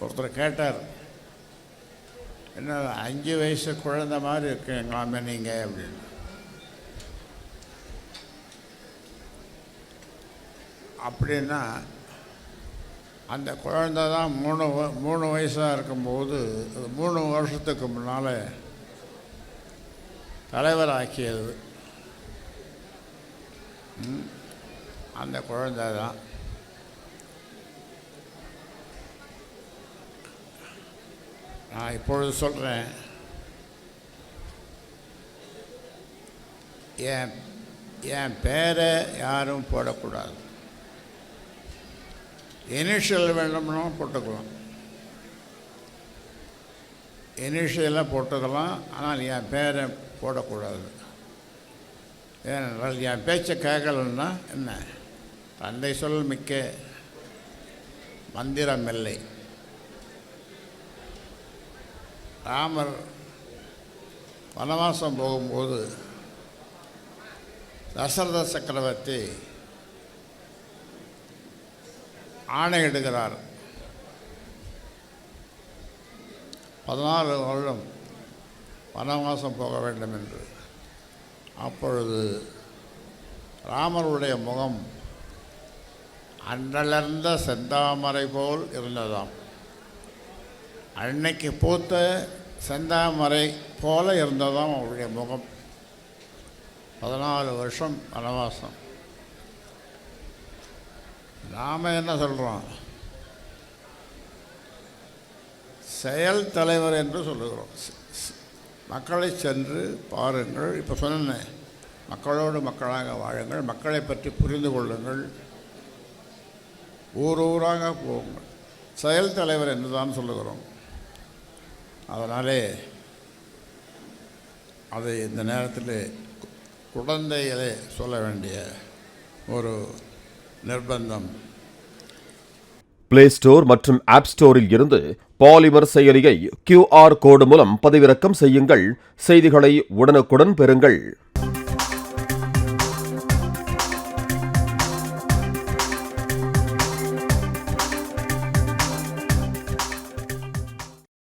ஒருத்தர் கேட்டார் என்ன அஞ்சு வயசு குழந்தை மாதிரி இருக்கீங்களாமே நீங்கள் அப்படின்னு. அப்படின்னா அந்த குழந்தை தான் மூணு வ- மூணு வயசாக இருக்கும்போது மூணு வருஷத்துக்கு முன்னால் தலைவராக்கியது. ம். அந்த குழந்தை தான். நான் இப்பொழுது சொல்கிறேன் என் என் பேரை யாரும் போடக்கூடாது. இனிஷியல் வேண்டும்னா போட்டுக்கலாம். இனிஷியலாக போட்டுக்கலாம் ஆனால் என் பேரை போடக்கூடாது. ஏனென்றால் என் பேச்சை கேட்கலன்னா என்ன? தந்தை சொல் மிக்க மந்திரம் ராமர் வனவாசம் போகும்போது தசரத சக்கரவர்த்தி ஆணையிடுகிறார் பதினாறு வருடம் வனவாசம் போக வேண்டும் என்று. அப்பொழுது ராமருடைய முகம் அன்றலர்ந்த செந்தாமரை போல் இருந்ததாம். அன்னைக்கு பூத்த செந்தாமரை போல இருந்ததாம் அவருடைய முகம். பதினாலு வருஷம் வனவாசம். நாம் என்ன சொல்கிறோம் செயல் தலைவர் என்று சொல்லுகிறோம். மக்களை சென்று பாருங்கள். இப்போ சொன்னேன் மக்களோடு மக்களாக வாழுங்கள் மக்களை பற்றி புரிந்து கொள்ளுங்கள். ஊர் ஊராக போங்கள். செயல் தலைவர் என்று தான் சொல்லுகிறோம். அதனாலே அதை இந்த நேரத்தில் குழந்தைகளே சொல்ல வேண்டிய ஒரு நிர்பந்தம். பிளே ஸ்டோர் மற்றும் ஆப் ஸ்டோரில் இருந்து பாலிமர் செயலியை கியூஆர் கோடு மூலம் பதிவிறக்கம் செய்யுங்கள். செய்திகளை உடனுக்குடன் பெறுங்கள்.